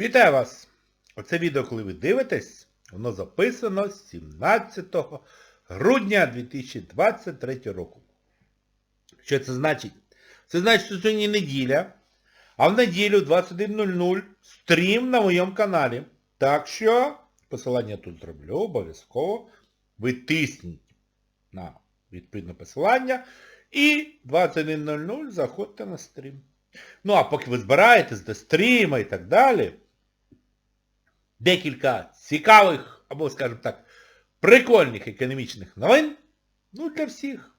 Вітаю вас! Оце відео, коли ви дивитесь, воно записано 17 грудня 2023 року. Що це значить? Це значить, що сьогодні неділя, а в неділю 21.00 стрім на моєму каналі. Так що, посилання тут зроблю, обов'язково. Ви тисніть на відповідне посилання і 21.00 заходьте на стрім. Ну, а поки ви збираєтесь до стріма і так далі, декілька цікавих, або, скажімо так, прикольних економічних новин, ну, для всіх.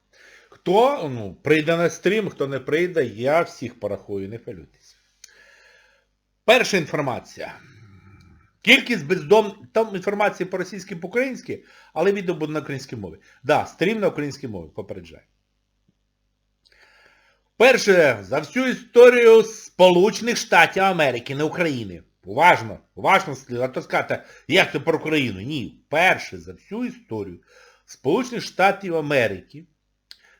Хто ну, прийде на стрім, хто не прийде, я всіх порахую, не хвилюйтесь. Перша інформація. Кількість бездомних, там інформація по-російськи, по-українськи, але відео буде на українській мові. Так, да, стрім на українській мові, попереджаю. Перше, за всю історію Сполучених Штатів Америки, не України. Уважно, уважно слід, скажете, як це про Україну? Ні. Перше, за всю історію Сполучених Штатів Америки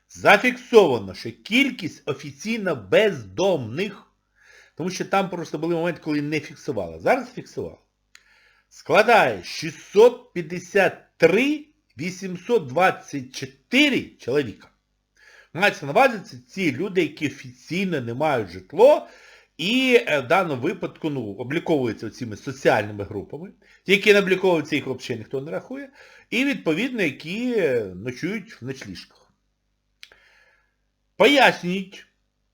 зафіксовано, що кількість офіційно бездомних, тому що там просто були моменти, коли не фіксували. Зараз фіксували. Складає 653 824 чоловіка. Мається на увазі, це ці люди, які офіційно не мають житло, і е, в даному випадку ну, обліковуються цими соціальними групами, ті, які не обліковуються, їх взагалі ніхто не рахує, і відповідно, які е, ночують в ночліжках. Пояснюють,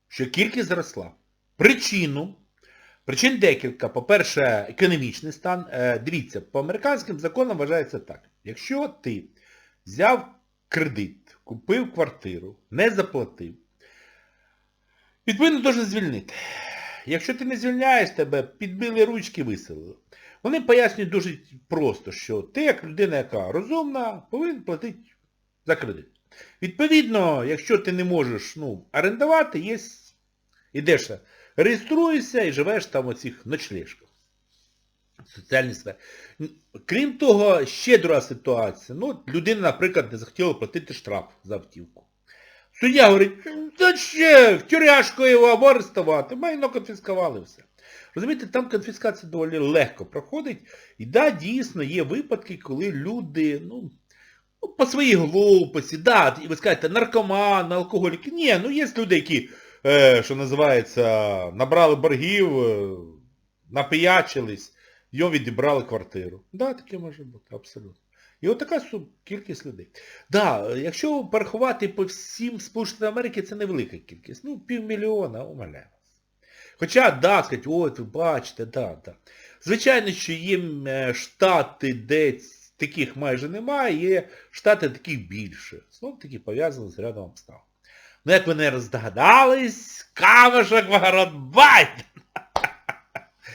що кількість зросла. Причину, причин декілька. По-перше, економічний стан. Е, Дивіться, по американським законам вважається так. Якщо ти взяв кредит, купив квартиру, не заплатив, відповідно должен звільнити. Якщо ти не звільняєш тебе, підбили ручки, виселили. Вони пояснюють дуже просто, що ти, як людина, яка розумна, повинен платити за кредит. Відповідно, якщо ти не можеш ну, орендувати, є, ідеш, реєструєшся і живеш там у цих ночліжках. Соціальні сфери. Крім того, ще друга ситуація. Ну, людина, наприклад, не захотіла платити штраф за автівку. Суддя говорить, та ще, в тюряшку його або арестувати, майно конфіскували все. Розумієте, там конфіскація доволі легко проходить. І да, дійсно, є випадки, коли люди, ну, ну по своїй глупості, да, і ви скажете, наркомани, алкоголіки. Ні, ну є люди, які, е, що називається, набрали боргів, е, напиячились, йому відібрали квартиру. Да, таке може бути, абсолютно. І от така кількість людей. Да, якщо порахувати по всім Сполученим Америки, це невелика кількість. Ну, півмільйона, умоляю. Хоча, да, сказать, от ви бачите, да, да. Звичайно, що є е, штати, де таких майже немає, є штати таких більше. Знов таки пов'язано з рядом обставин. Ну, як ви не роздогадались, камешок в огород Байден!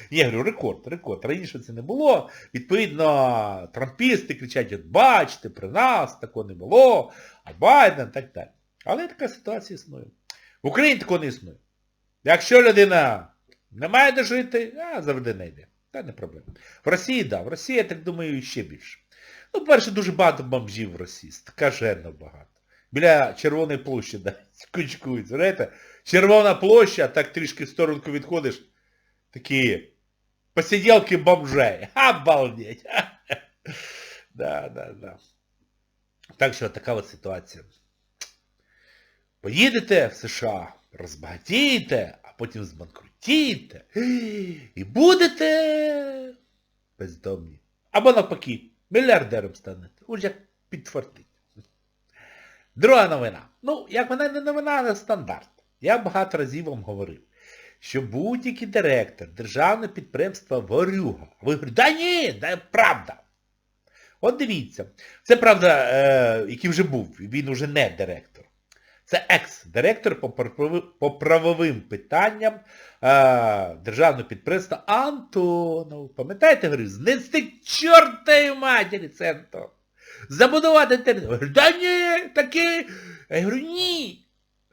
Я говорю, рекорд, рекорд. Раніше це не було. Відповідно, трампісти кричать, от бачите, при нас такого не було, а Байден так далі. Але така ситуація існує. В Україні такого не існує. Якщо людина не має де жити, а завжди не йде. Та не проблема. В Росії, так, да, в Росії, я так думаю, ще більше. Ну, перше, дуже багато бомжів в Росії, скажено багато. Біля Червоної площі, да, кучкують. Знаєте, Червона площа, так трішки в сторонку відходиш, такі посиделки бомжей. Обалдеть. Да, да, да. Так що така от ситуація. Поїдете в США, розбагатієте, а потім збанкрутієте і будете бездомні. Або навпаки, мільярдером станете. Уж як підфартить. Друга новина. Ну, як вона не новина, але стандарт. Я багато разів вам говорив що будь-який директор державного підприємства Ворюга. Ви говорите, да ні, да правда. От дивіться, це правда, е, який вже був, він вже не директор. Це екс-директор по, правовим питанням е, державного підприємства Антонов. Пам'ятаєте, говорю, знести чортої матері центр. Забудувати територію. Да ні, такий. Я говорю, ні.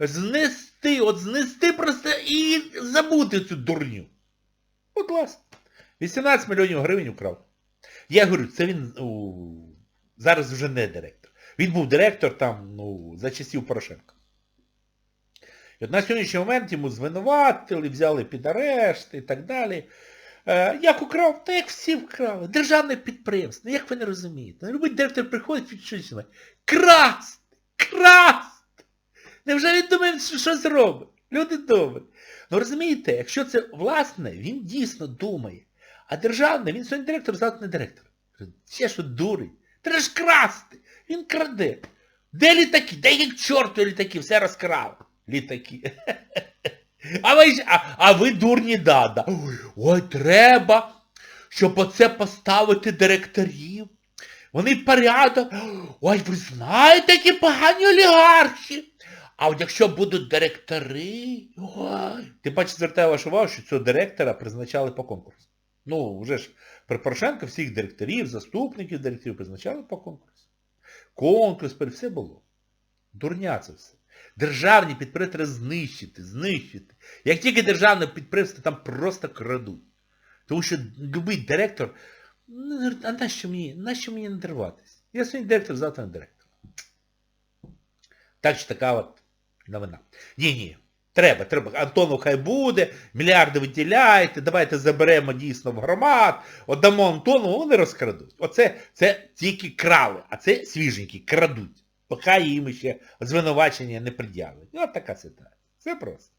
Знести, от знести просто і забути цю дурню. Будь ласка. 18 мільйонів гривень украв. Я говорю, це він ну, зараз вже не директор. Він був директор там, ну, за часів Порошенка. І от на сьогоднішній момент йому звинуватили, взяли під арешт і так далі. Е, як украв? Та як всі вкрали. Державне підприємство. Ну як ви не розумієте? Ну, Любий директор приходить знає. Красти! Красти! Невже він думає, що, зробить? Люди добрі. Ну розумієте, якщо це власне, він дійсно думає. А державне, він сьогодні директор, завтра не директор. Ще що дурень. Треба ж красти. Він краде. Де літаки? Де їх чорту літаки? Все розкрали. Літаки. А ви, а, а ви дурні дада. Ой, ой, треба, щоб оце поставити директорів. Вони порядок. Ой, ви знаєте, які погані олігархи. А от якщо будуть директори, ой. Ти бачиш, звертаю вашу увагу, що цього директора призначали по конкурсу. Ну, вже ж при Порошенко всіх директорів, заступників директорів призначали по конкурсу. Конкурс, все було. Дурня це все. Державні підприємства знищити, знищити. Як тільки державне підприємство, там просто крадуть. Тому що любий директор, ну, а нащо мені, нащо мені надриватись? Я сьогодні директор, завтра не директор. Так що така от новина. Ні, ні. Треба, треба. Антону хай буде, мільярди виділяйте, давайте заберемо дійсно в громад, отдамо Антону, вони розкрадуть. Оце це тільки крали, а це свіженькі, крадуть. Поки їм ще звинувачення не пред'являть. От така ситуація. Все просто.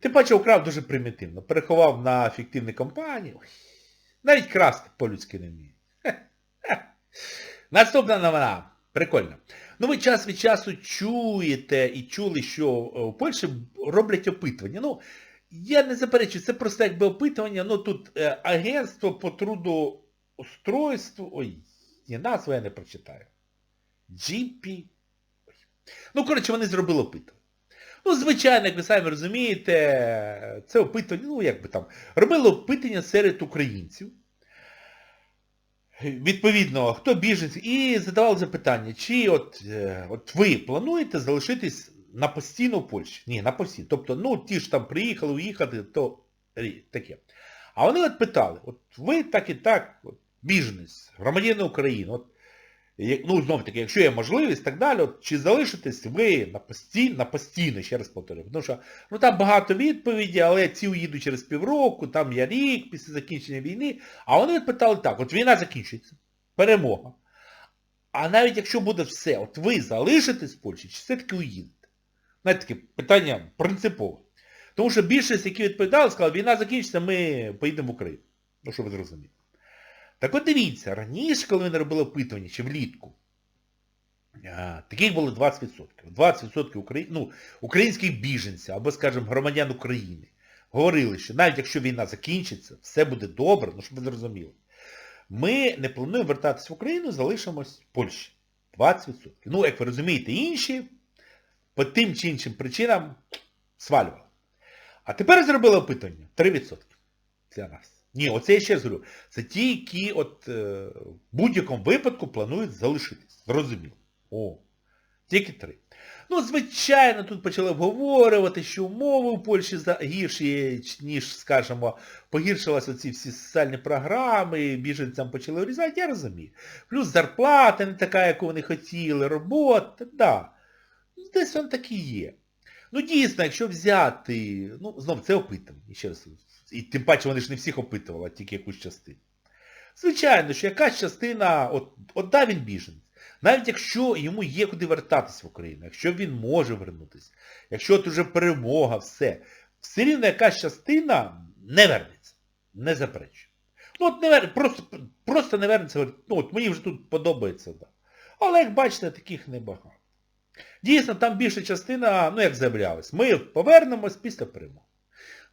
Ти бачив, украв дуже примітивно. Переховав на фіктивні компанії. Навіть красти по-людськи не вміє. Наступна новина. Прикольно. Ну ви час від часу чуєте і чули, що е, в Польщі роблять опитування. Ну, я не заперечую, це просто якби опитування, ну тут е, агентство по трудоустройству, ой, ні, назву я не прочитаю. GP. Ну, коротше, вони зробили опитування. Ну, звичайно, як ви самі розумієте, це опитування, ну як би там, робили опитування серед українців. Відповідно, хто біженці, і задавали запитання, чи от, е, от ви плануєте залишитись на постійно в Польщі? Ні, на постійно. Тобто, ну, ті ж там приїхали, уїхати, то таке. А вони от питали, от ви так і так, от, біженець, громадяни України, от, ну, знов таки, якщо є можливість, так далі, от, чи залишитесь ви на постійно, на постійно, ще раз повторюю, тому що ну, там багато відповідей, але ці уїдуть через півроку, там я рік після закінчення війни, а вони питали так, от війна закінчиться, перемога. А навіть якщо буде все, от ви залишитесь в Польщі, чи все-таки уїдете? Знаєте, таке питання принципове. Тому що більшість, які відповідали, сказали, війна закінчиться, ми поїдемо в Україну. Ну, що ви зрозуміли. Так от дивіться, раніше, коли вони робили опитування, чи влітку, таких було 20%. 20% украї... ну, українських біженців, або, скажімо, громадян України, говорили, що навіть якщо війна закінчиться, все буде добре, ну щоб ви зрозуміли. Ми не плануємо вертатися в Україну, залишимось в Польщі. 20%. Ну, як ви розумієте, інші по тим чи іншим причинам свалювали. А тепер зробили опитування. 3% для нас. Ні, оце я ще раз говорю. Це ті, які от е, в будь-якому випадку планують залишитись. Зрозуміло. О, тільки три. Ну, звичайно, тут почали обговорювати, що умови у Польщі гірші, ніж, скажімо, погіршилися оці всі соціальні програми, біженцям почали урізати, я розумію. Плюс зарплата не така, яку вони хотіли, робота, да. Десь воно так і є. Ну, дійсно, якщо взяти, ну, знов, це опитування, ще раз. І тим паче вони ж не всіх опитували, а тільки якусь частину. Звичайно, що якась частина, от, от да, він біженець. Навіть якщо йому є куди вертатись в Україну, якщо він може вернутися, якщо от уже перемога, все, все рівно якась частина не вернеться. Не заперечую. Ну от не вер... просто, просто не вернеться, говорить, ну от мені вже тут подобається, да. Але як бачите, таких небагато. Дійсно, там більша частина, ну як заявлялось, ми повернемось після перемоги.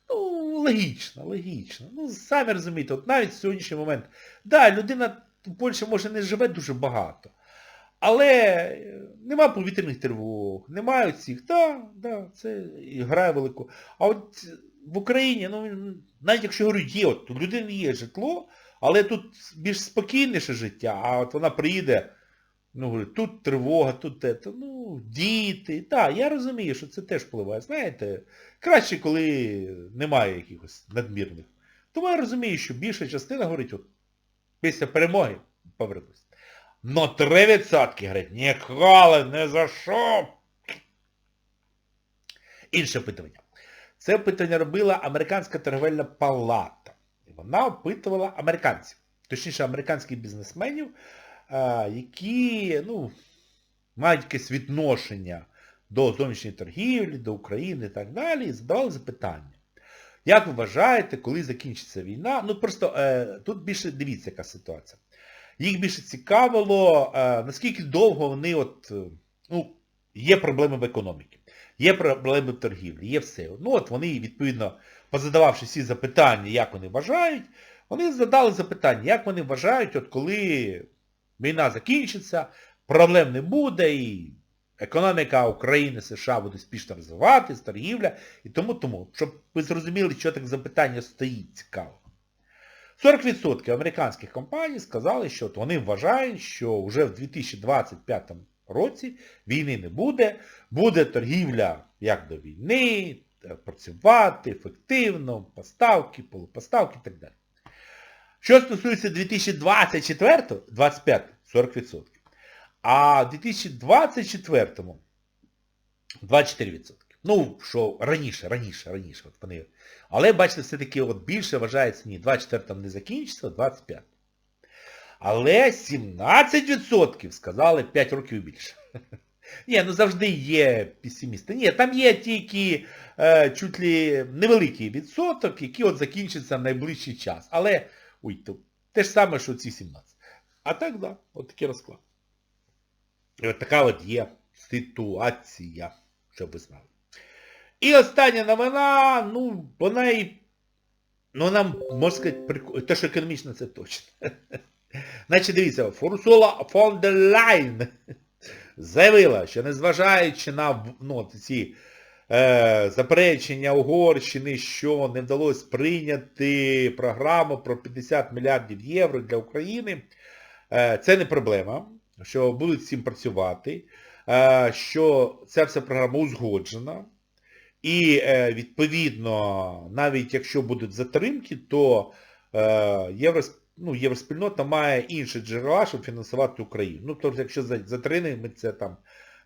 Ну, логічно, логічно. Ну, самі розумієте, от навіть в сьогоднішній момент, да, людина в Польщі може не живе дуже багато. Але е, нема повітряних тривог, немає цих, да, да, це грає велику. А от в Україні, ну, навіть якщо говорю, є, от у людини є житло, але тут більш спокійніше життя, а от вона приїде, ну, говорить, тут тривога, тут те, ну, діти. Так, я розумію, що це теж впливає. Знаєте, краще, коли немає якихось надмірних. Тому я розумію, що більша частина говорить, от, після перемоги повернусь. Но 3% говорять, ніколи, не за що. Інше питання. Це опитування робила Американська торговельна палата. Вона опитувала американців, точніше американських бізнесменів, які ну, мають якесь відношення до зовнішньої торгівлі, до України і так далі, і задавали запитання. Як ви вважаєте, коли закінчиться війна? Ну просто е, тут більше дивіться, яка ситуація. Їх більше цікавило, е, наскільки довго вони от, е, ну, є проблеми в економіці, є проблеми в торгівлі, є все. Ну от вони, відповідно, позадававши всі запитання, як вони вважають, вони задали запитання, як вони вважають, от коли війна закінчиться, проблем не буде і економіка України, США буде спішно розвиватись, торгівля і тому тому. Щоб ви зрозуміли, що так запитання стоїть цікаво. 40% американських компаній сказали, що вони вважають, що вже в 2025 році війни не буде, буде торгівля як до війни, працювати ефективно, поставки, полупоставки і так далі. Що стосується 2024, 25, 40%. А в 2024 24%. Ну, що раніше, раніше, раніше. От вони. Але, бачите, все-таки от більше вважається, ні, 24 там не закінчиться, 25. Але 17% сказали 5 років більше. Ні, ну завжди є песимісти. Ні, там є тільки е, чуть ли невеликий відсоток, який от закінчиться в найближчий час. Але, ой, то те ж саме, що ці 17. А так, да, от такий розклад. І от така от є ситуація, щоб ви знали. І остання новина, ну, вона і, ну, вона, можна сказати, прикольна. Те, що економічно, це точно. Значить, дивіться, Фурсула фон дер Лайн заявила, що незважаючи на ну, ці е, заперечення Угорщини, що не вдалося прийняти програму про 50 мільярдів євро для України, е, це не проблема, що будуть з цим працювати, е, що ця вся програма узгоджена. І, відповідно, навіть якщо будуть затримки, то е, ну, євроспільнота має інші джерела, щоб фінансувати Україну. Ну, тобто, якщо затримаємо, це там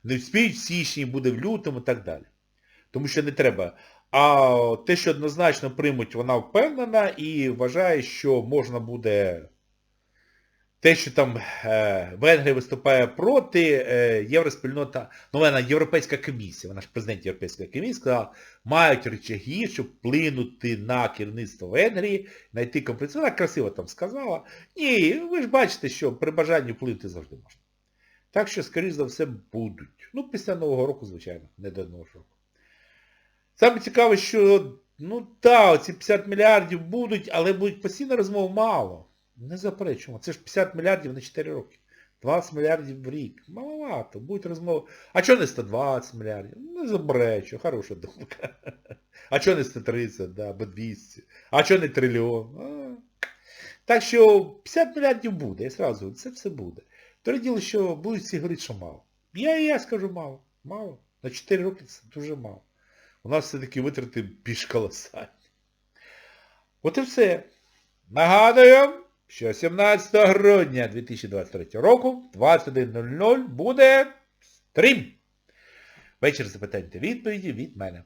не в січні, буде в лютому і так далі. Тому що не треба. А те, що однозначно приймуть, вона впевнена і вважає, що можна буде те, що там е, Венгрія виступає проти, е, євроспільнота, ну вона Європейська комісія, вона ж президент Європейської комісії, сказала, мають речаги, щоб вплинути на керівництво Венгрії, знайти компроміс. Вона красиво там сказала. Ні, ви ж бачите, що при бажанні вплинути завжди можна. Так що, скоріш за все, будуть. Ну, після Нового року, звичайно, не до Нового року. Саме цікаве, що, ну так, ці 50 мільярдів будуть, але будуть постійно розмов мало. Не заперечуємо. Це ж 50 мільярдів на 4 роки. 20 мільярдів в рік. Маловато. Будуть розмови. А чого не 120 мільярдів? Не заперечу, хороша думка. А чого не 130, да, або 200? А чого не трильйон? А. Так що 50 мільярдів буде, я сразу це все буде. Тоді діло, що будуть всі говорити, що мало. Я і я скажу мало. Мало. На 4 роки це дуже мало. У нас все-таки витрати більш колосальні. От і все. Нагадую, що 17 грудня 2023 року 21.00 буде стрім. Вечір запитань та відповіді від мене.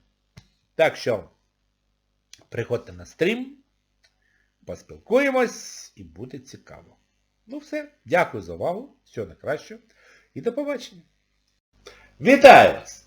Так що, приходьте на стрім, поспілкуємось і буде цікаво. Ну все, дякую за увагу, всього найкращого і до побачення. Вітаю вас!